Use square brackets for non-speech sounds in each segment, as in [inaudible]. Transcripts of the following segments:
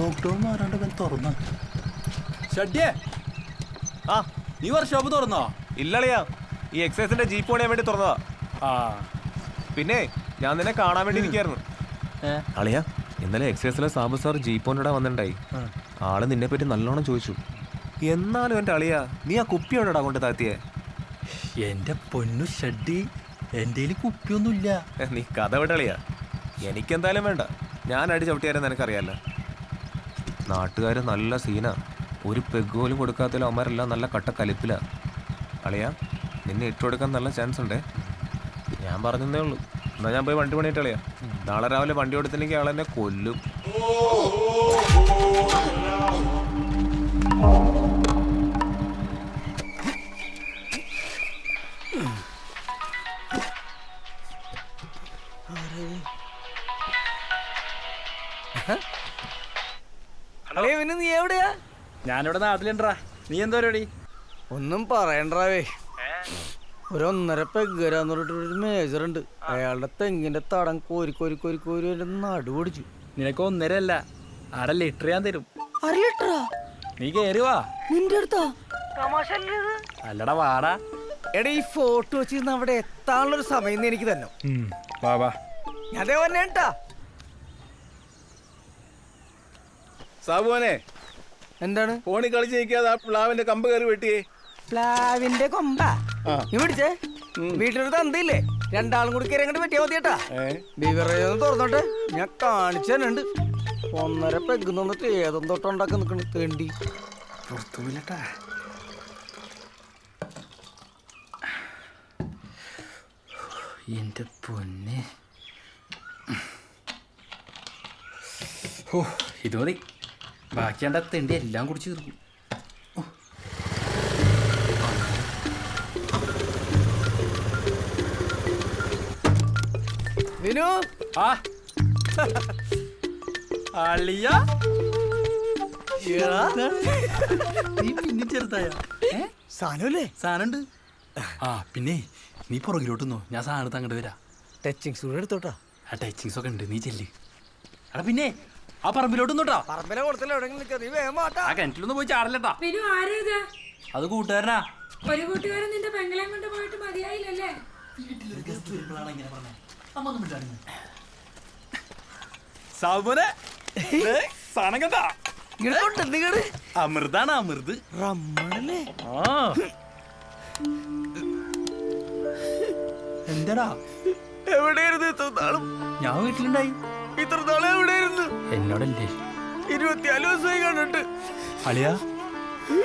Lockdown മാറാണ്ട് ഇവൻ തുറന്ന. ഷഡ്യേ. ആ നീ ഷോപ്പ് തുറന്നോ? ഇല്ലളിയാ ഈ എക്സൈസിന്റെ ജീപ്പ് പണിയാൻ വേണ്ടി തുറന്നതാ. ആ. പിന്നെ ഞാൻ നിന്നെ കാണാൻ വേണ്ടി ഇരിക്കായിരുന്നു. അളിയാ ഇന്നലെ എക്സൈസിലെ സാബു സാർ ജീപ്പോന്റെ വന്നിട്ടുണ്ടായി. ആൾ നിന്നെ പറ്റി നല്ലോണം ചോദിച്ചു. എന്നാലും എന്റെ അളിയ നീ ആ കുപ്പി എവിടെടാ കൊണ്ട് താത്തിയെ എന്റെ പൊന്നു ഷഡ്ഡി എന്റെ കുപ്പിയൊന്നുമില്ല. നീ കഥ വിടളിയാ. എനിക്കെന്തായാലും വേണ്ട. ഞാൻ അടി ചവിട്ടിയാരെന്ന് എനിക്കറിയാലോ നാട്ടുകാർ നല്ല സീനാ. ഒരു പെഗ് പോലും കൊടുക്കാത്തതിലും അവന്മാരെല്ലാം നല്ല കട്ട കലിപ്പിലാ. അളിയാ നിന്നെ ഇട്ടുകൊടുക്കാൻ നല്ല ചാൻസ് ഉണ്ടേ. ഞാൻ പറഞ്ഞതേ ഉള്ളൂ. എന്നാൽ ഞാൻ പോയി വണ്ടി പണിയിട്ട് അളിയാ. നാളെ രാവിലെ വണ്ടി കൊടുത്തില്ലെങ്കിൽ ആളെന്നെ കൊല്ലും. അളേ പിന്നെ നീ എവിടെയാ? ഞാനിവിടെ നാട്ടിലുണ്ടാ. നീ എന്താ പരിപാടി? ഒന്നും പറയണ്ടാവേ. ഒരു ഒന്നര പെഗ്ഗരാന്ന് പറഞ്ഞിട്ട് ഒരു മേജർ ഉണ്ട്. അയാളുടെ തെങ്ങിന്റെ തടം കോരി കോരി കോരി കോരി എന്റെ നടു പിടിച്ചു. നിനക്ക് ഒന്നര അല്ല അര ലിറ്റർ ഞാൻ തരും. അര ലിറ്ററാ? നീ കേറി വാ. നിന്റെ അടുത്താ? അല്ലടാ വാടാ. എടാ ഈ ഫോട്ടോ വെച്ചിരുന്ന് അവിടെ എത്താനുള്ള ഒരു സമയം എനിക്ക് തന്നെ. വാ വാ. ഞാൻ അതേ പറഞ്ഞ കേട്ടാ സാബുവനെ എന്താണ്? ഫോണിൽ കളിച്ച് നിൽക്കാതെ ആ പ്ലാവിന്റെ കമ്പ് കയറി വെട്ടിയേ. പ്ലാവിന്റെ കൊമ്പ. പിടിച്ചേ. വീട്ടിലൊരു തന്തില്ലേ രണ്ടാളും കൂടി കയറി അങ്ങോട്ട് പറ്റിയാ മതിയേട്ടാ. ബിവറേജ് ഒന്ന് തുറന്നോട്ടെ. ഞാൻ കാണിച്ചു തന്നുണ്ട് ഒന്നര പെഗ് ഏതും തൊട്ടുണ്ടാക്കി നിൽക്കണ തേണ്ടി. പുറത്തുമില്ലട്ടാ എന്റെ പൊന്നെ. ഓ ഇത് മതി. ബാക്കി എന്റെ തെണ്ടി എല്ലാം കുടിച്ച് തീർക്കും. വിനു? ആ. അളിയ? നീ പിന്നെ ചെറുതായ. സാധനമല്ലേ സാധനമുണ്ട് ആ. പിന്നെ നീ പുറകിലോട്ട് നോ ഞാൻ സാധനത്ത് അങ്ങോട്ട് വരാം. ടച്ചിങ്സ് കൂടെ എടുത്തോട്ടാ. ആ ടച്ചിങ്സ് ഒക്കെ ഉണ്ട്. നീ ചെല്ല്. എടാ പിന്നെ ആ പറമ്പിലോട്ട് നോട്ടാ പറമ്പിലെ കൊടുത്തല്ലോ എവിടെയെങ്കിലും നിൽക്കുക നീ വേഗം മാട്ടാ ആ കിണറ്റിലൊന്നും പോയി ചാടല്ലട്ടാ. വിനു ആരേത് അത് കൂട്ടുകാരനാ. ഒരു കൂട്ടുകാരൻ നിന്റെ പെങ്ങളെ കൊണ്ട് പോയിട്ട് മതിയായില്ലല്ലേ? സാബുനെ സാധനം കണ്ടാ? ഇങ്ങോട്ട് അമൃതാണ് അമൃത്. റമ്മണല്ലേ? ആ. എന്താടാ? എവിടെ ഇത്ര നാളും ഞാൻ വീട്ടിലുണ്ടായി. ഇത്ര നാളും എവിടെയായിരുന്നു എന്നോടല്ലേ? ഇരുപത്തിനാല് ദിവസമായി കണ്ടിട്ട്. അളിയാ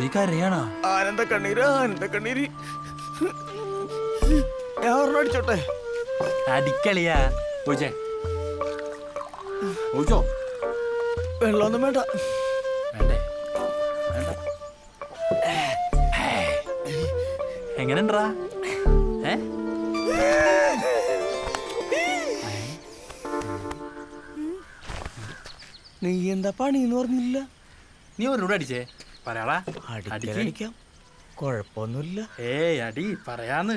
നീ കരയാണാ? ആനന്ദ കണ്ണീര് ആനന്ദ കണ്ണീര്. ഞാൻ ഒരെണ്ണം അടിച്ചോട്ടെ? അടിക്കളിയാ ഓച്ചേ ഓച്ചോ വെള്ളമൊന്നും വേണ്ട. വേണ്ടേ? വേണ്ട. എങ്ങനെണ്ടാ ഏ? നീ എന്താ പണിന്ന് പറഞ്ഞില്ല നീ ഒന്നൂടെ അടിച്ചേ. പറയാടാ അടിക്ക്. കുഴപ്പമൊന്നുമില്ല. ഏയ് അടി പറയാന്ന്.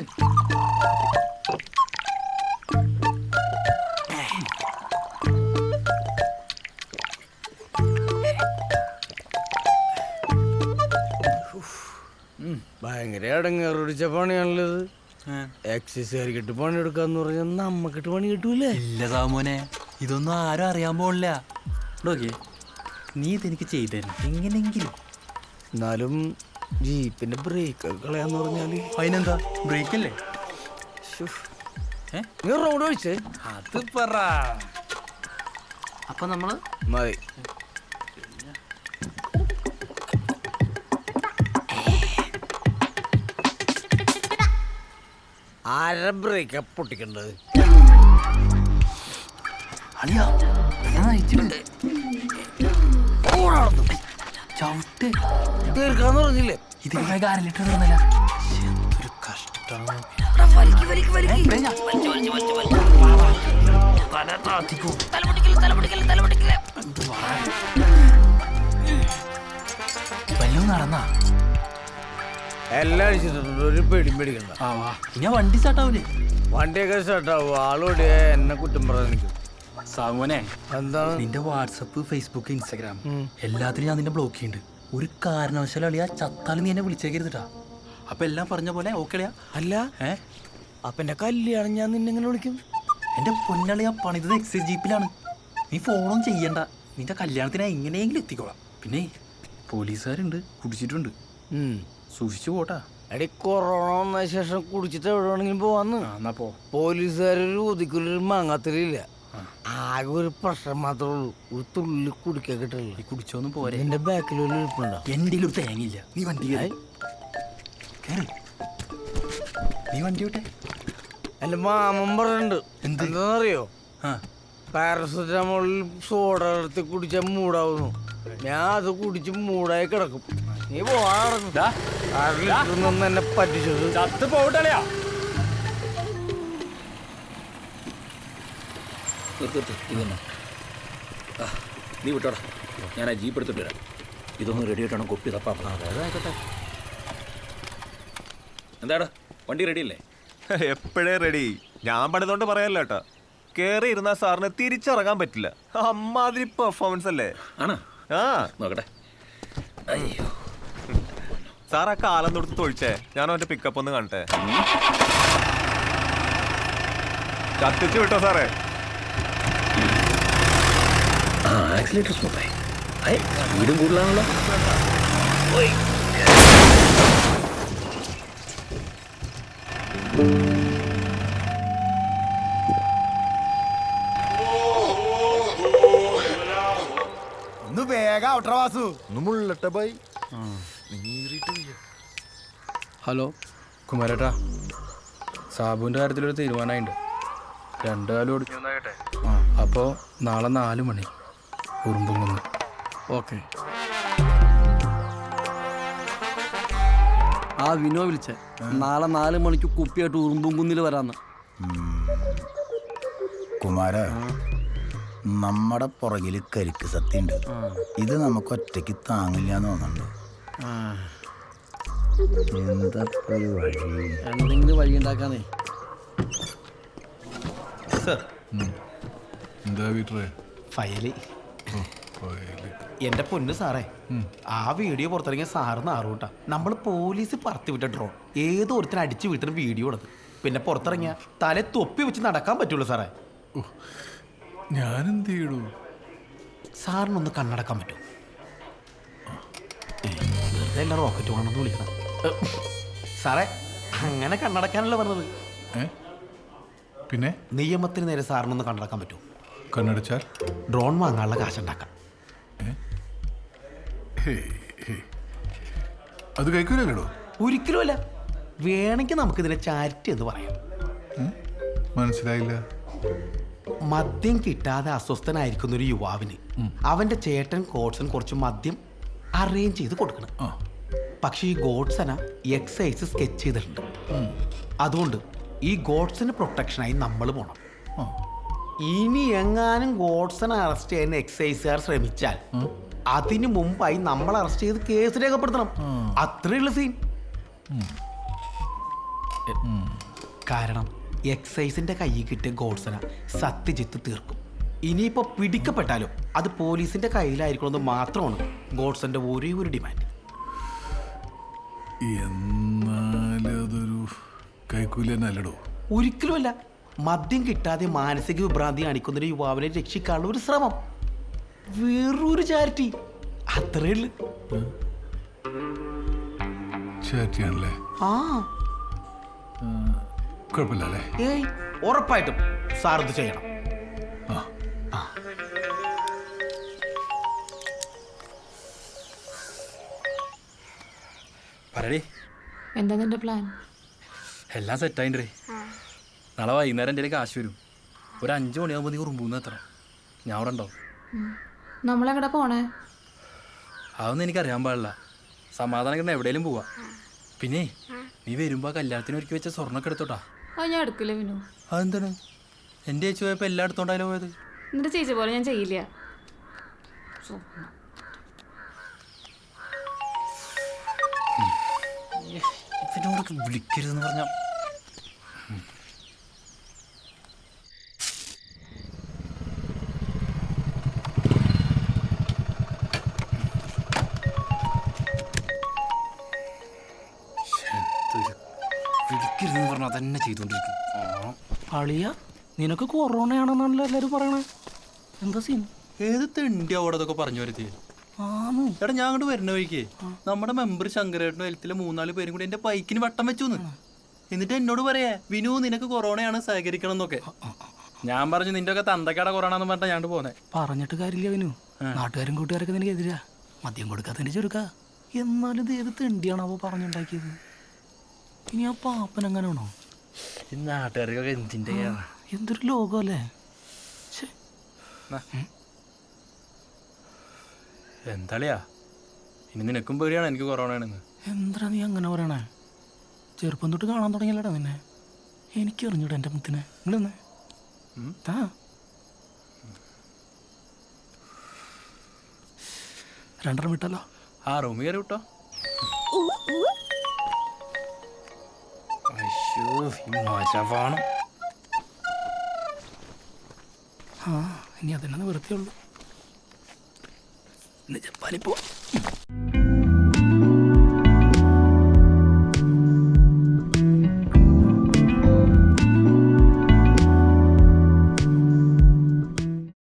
ഭയങ്കര അടങ്ങേറിച്ച പണിയാണല്ലത്. ഏ. എക്സസൈസുകാരിക്കിട്ട് പണി എടുക്കാന്ന് പറഞ്ഞാൽ നമ്മക്കിട്ട് പണി കിട്ടൂലേ? ഇല്ല സാമോനെ ഇതൊന്നും ആരും അറിയാൻ പോണില്ല. നോക്കിയേ. നീ ഇതെനിക്ക് ചെയ്തു. എങ്ങനെങ്കിലും എന്നാലും ജീപ്പിന്റെ ബ്രേക്ക് കളയാന്ന് പറഞ്ഞാൽ. അതിനെന്താ? ബ്രേക്ക് അല്ലേ? നീ റോഡ് ഒഴിച്ചേ. അത് പറ. അപ്പൊ നമ്മൾ? മതി. ആര ബ്രേക്ക് പൊട്ടിക്കണ്ടത്? അളിയാ ഞാൻ നയിച്ചിട്ടുണ്ട്. ചവിട്ട്. തീർക്കാന്ന് പറഞ്ഞില്ലേ? ഇത് അര ലിറ്റർ തീർന്നില്ല എന്തൊരു കഷ്ടം വല്ലതും നടന്നാ? എല്ലാം അടിച്ചിട്ടുണ്ട് ഒരു പേടിയും പേടിക്കണ്ട. ആ വാ. ഞാൻ വണ്ടി സ്റ്റാർട്ടാവൂലേ വണ്ടിയൊക്കെ സ്റ്റാർട്ടാവും ആളോടെ എന്നെ കുറ്റം പറഞ്ഞു നിൽക്കും സാമോനെ എന്താണ്? നിന്റെ വാട്സപ്പ് ഫേസ്ബുക്ക് ഇൻസ്റ്റാഗ്രാം എല്ലാത്തിനും ഞാൻ നിന്നെ ബ്ലോക്ക് ചെയ്യുന്നുണ്ട് ഒരു കാരണവശാലും അളിയാ ചത്താലും നീ എന്നെ വിളിച്ചേക്കരുതാ അപ്പൊ എല്ലാം പറഞ്ഞ പോലെ ഓക്കെ അളിയാ അല്ല. ഏ? അപ്പൊ എന്റെ കല്യാണം ഞാൻ നിന്നെങ്ങനെ വിളിക്കും? എന്റെ പൊന്നളിയാ പണിതത് എക്സൈസ് ജീപ്പിലാണ് നീ ഫോണും ചെയ്യണ്ട. നിന്റെ കല്യാണത്തിന് എങ്ങനെയെങ്കിലും എത്തിക്കോളാം. പിന്നെ പോലീസുകാരുണ്ട് കുടിച്ചിട്ടുണ്ട്. സൂക്ഷിച്ചു പോട്ടാ. എടി കൊറോണ വന്ന ശേഷം കുടിച്ചിട്ട് എവിടെ വേണമെങ്കിലും പോവാന്ന്. ആ എന്നാ പോ. പോലീസുകാരൊരു ഒതുക്കൊരു മാങ്ങാത്തലില്ല ആകെ ഒരു പ്രശ്നം മാത്രമേ ഉള്ളൂ. ഒരു തുള്ളി കുടിക്കാൻ കിട്ടുള്ളൂ കുടിച്ചോന്നും പോരെ. എന്റെ ബാക്കിൽ ഒരു ഇരിപ്പുണ്ടോ? എന്റെ ഒരു തേങ്ങയില്ല. നീ വണ്ടി കയറി. നീ വണ്ടി വിട്ടെ. എന്റെ മാമൻ പറഞ്ഞിട്ടുണ്ട്. എന്ത്? എന്താണെന്നറിയോ പാരസെറ്റമോളിൽ സോഡ എടുത്ത് കുടിച്ചാൽ മൂടാവുന്നു. ഞാൻ അത് കുടിച്ച് മൂടായി കിടക്കും. നീ പോവാ നടക്കും. ദാ, എന്നെ പറ്റിച്ചത്. ചത്ത് പോകട്ടളിയാ നിർത്ത് നിർത്ത് ഇതൊന്നും? ആ നീ വിട്ടോടാ. ഞാൻ ആ ജീപ്പ് എടുത്തിട്ട് വരാം. ഇതൊന്ന് റെഡി ആയിട്ടാണ് കൊപ്പി തപ്പാ. എന്താടാ? വണ്ടി റെഡി അല്ലേ? [laughs] എപ്പോഴേ റെഡി ഞാൻ പണിതുകൊണ്ട് പറയാല്ലോ കേട്ടോ. കയറി ഇരുന്ന സാറിന് തിരിച്ചിറങ്ങാൻ പറ്റില്ല. അമ്മാതിരി പെർഫോമൻസ് അല്ലേ? ആണോ? ആ. നോക്കട്ടെ. അയ്യോ. സാർ ആ കാലം തൊടുത്ത് തൊഴിച്ചേ. ഞാൻ അവന്റെ പിക്കപ്പ് ഒന്ന് കാണട്ടെ കത്തിച്ചു വിട്ടോ സാറേ. ആ ആക്സിലേറ്റർ സ്മൂത്തായി ഐ സ്പീഡും കൂടുതലാണല്ലോ. ഒന്ന് വേഗം ഹലോ. കുമാരേട്ടാ സാബുവിന്റെ കാര്യത്തിലൊരു തീരുമാനമായിട്ടുണ്ട് രണ്ടു കാലം ഓടിച്ചു അപ്പോ അപ്പോൾ നാളെ നാല് മണി. ഉറുമ്പുങ്ങുന്ന് ഓക്കെ. ആ വിനോ വിളിച്ച. നാളെ നാല് മണിക്ക് കുപ്പിയായിട്ട് ഉറുമ്പും കുന്നിൽ വരാന്ന്. കുമാര നമ്മുടെ പുറകിൽ കരിക്ക് സത്യണ്ട്. ഇത് നമുക്ക് ഒറ്റയ്ക്ക് താങ്ങില്ല എന്ന് തോന്നുന്നുണ്ട് എന്താ ഇപ്പൊ ഒരു വഴി? എന്തെങ്കിലും വഴി ഉണ്ടാക്കാനേ. എന്താ വീട്ടറേ ഫയൽ. എന്റെ പൊന്ന് സാറേ ആ വീഡിയോ പുറത്തിറങ്ങിയ സാറ് നാറൂട്ടാ നമ്മൾ പോലീസ് പറത്തി വിട്ട ഡ്രോൺ ഏതോ ഒരുത്തിന് അടിച്ചു വീട്ടിന് വീഡിയോ ഉള്ളത് പിന്നെ പുറത്തിറങ്ങിയ തല തൊപ്പി വെച്ച് നടക്കാൻ പറ്റുള്ളൂ സാറേ. ഞാനെന്ത് ചെയ്യടൂ സാറിനൊന്ന് കണ്ണടക്കാൻ പറ്റും. വെറുതെ എല്ലാം റോക്കറ്റ് വേണമെന്ന് വിളിക്കണം. സാറേ അങ്ങനെ കണ്ണടക്കാനല്ല പറഞ്ഞത്. പിന്നെ? നിയമത്തിന് നേരെ സാറിനൊന്ന് കണ്ണടക്കാൻ പറ്റുമോ കണ്ണടച്ചാൽ? ഡ്രോൺ വാങ്ങാനുള്ള കാശുണ്ടാക്കാം. അത് കഴിക്കൂലോ ഒരിക്കലും അല്ല വേണമെങ്കിൽ നമുക്കിതിനെ ചാരിറ്റി എന്ന് പറയാം. മനസ്സിലായില്ല. മദ്യം കിട്ടാതെ അസ്വസ്ഥനായിരിക്കുന്ന ഒരു യുവാവിന് അവന്റെ ചേട്ടൻ ഗോഡ്സൺ കുറച്ച് മദ്യം അറേഞ്ച് ചെയ്ത് കൊടുക്കണം. പക്ഷേ ഈ ഗോഡ്സന എക്സൈസ് സ്കെച്ച് ചെയ്തിട്ടുണ്ട്. അതുകൊണ്ട് ഈ ഗോഡ്സിന് പ്രൊട്ടക്ഷനായി നമ്മൾ പോണം. ആ. ഇനി എങ്ങാനും ഗോഡ്സനെ അറസ്റ്റ് ചെയ്യാൻ എക്സൈസുകാർ ശ്രമിച്ചാൽ അതിനു മുമ്പായി നമ്മൾ അറസ്റ്റ് ചെയ്ത് കേസ് രേഖപ്പെടുത്തണം. അത്രയുള്ള സീൻ കാരണം എക്സൈസിന്റെ കയ്യിൽ കിട്ടിയ ഗോഡ്സന സത്യജിത്ത് തീർക്കും. ഇനിയിപ്പോ പിടിക്കപ്പെട്ടാലും അത് പോലീസിന്റെ കയ്യിലായിരിക്കണമെന്ന് മാത്രമാണ് ഗോഡ്സന്റെ ഒരേ ഒരു ഡിമാൻഡ് എന്നാലും അതൊരു കൈക്കൂലി തന്നെ അല്ലടോ ഒരിക്കലുമല്ല. മദ്യം കിട്ടാതെ മാനസിക വിഭ്രാന്തി കാണിക്കുന്ന ഒരു യുവാവിനെ രക്ഷിക്കാനുള്ള ഒരു ശ്രമം. വേറൊരു ചാരിറ്റി അത്രേ ഉള്ളു. ആ. കുഴപ്പമില്ല അല്ലേ? ഏയ് ഉറപ്പായിട്ടും സാർ ഇത് ചെയ്യണം. ആ. പറയടി എന്താ നിന്റെ പ്ലാൻ എല്ലാം സെറ്റായിട്ടേ നാളെ വൈകുന്നേരം എന്റെ കാശ് വരും. ഒരു അഞ്ച് മണിയാകുമ്പോൾ നീ ഉറുമ്പൂന്ന് എത്ര ഞാൻ അവിടെ ഉണ്ടാവും. നമ്മളെങ്ങടെ പോണേ? അതൊന്നും എനിക്കറിയാൻ പാടില്ല. സമാധാനം കിട്ടുന്ന എവിടെയെങ്കിലും പോവാ. പിന്നെ നീ വരുമ്പോ കല്യാണത്തിന് ഒരുക്കി വെച്ച സ്വർണൊക്കെ എടുത്തോട്ടാ. അത് ഞാൻ എടുക്കില്ല വിനു. അതെന്താണ്? എന്റെ ചേച്ചി പോയപ്പോൾ എല്ലാം എടുത്തോണ്ടായാലും പോയത്? നിന്റെ ചേച്ചി പോലെ ഞാൻ ചെയ്യില്ല. ഇവനോടൊക്കെ വിളിക്കരുതെന്ന് പറഞ്ഞാൽ അതന്നെ ചെയ്തുകൊണ്ടിരിക്കും അളിയ നിനക്ക് കൊറോണയാണെന്നാണല്ലോ എല്ലാവരും പറയണേ? എന്താ സീൻ ഏത് തെണ്ടി അവിടെ അതൊക്കെ പറഞ്ഞു വരുത്തി? എടാ ഞാൻ അങ്ങോട്ട് വരുന്ന വഴിക്ക് നമ്മുടെ മെമ്പർ ശങ്കരേട്ടനും ഹെൽത്തിലെ മൂന്നാൽ പേരും കൂടി എന്റെ ബൈക്കിന് വട്ടം വെച്ചു എന്നിട്ട് എന്നോട് പറയാ വിനു നിനക്ക് കൊറോണയാണ് സഹകരിക്കണം എന്നൊക്കെ. ഞാൻ പറഞ്ഞു നിന്റെ ഒക്കെ തന്തക്കട കൊറോണ എന്ന് പറഞ്ഞാ ഞാൻ പോന്നെ. പറഞ്ഞിട്ട് കാര്യമില്ല വിനു. നാട്ടുകാരും കൂട്ടുകാരൊക്കെ നിനക്ക് എതിരാ മദ്യം കൊടുക്കാത്തതിന്റെ ചുരുക്ക. എന്നാലും ഇത് ഏത് തെണ്ടിയാണോ പറഞ്ഞുണ്ടാക്കിയത്? ഇനി ആ പാപ്പൻ എങ്ങനെയാണോ? ഈ നാട്ടുകാർക്കൊക്കെ എന്തിന്റെ എന്തൊരു ലോകമല്ലേ. എന്താളിയാ? ഇനി നിനക്കും പേടിയാണ് എനിക്ക് കൊറോണ ആണെന്ന് എന്താ നീ അങ്ങനെ പറയണേ? ചെറുപ്പം തൊട്ട് കാണാൻ തുടങ്ങിയല്ലേടാ നിന്നെ. എനിക്ക് അറിഞ്ഞൂടാ എന്റെ മുത്തിനെ. നിങ്ങളെന്ന് താ. രണ്ടര വിട്ടല്ലോ. ആ റൂമിൽ കയറി വിട്ടോ. മജവാണം ആ ഇനി അതന്നെ നിവൃത്തിയുള്ളൂ ജപ്പാനിപ്പോ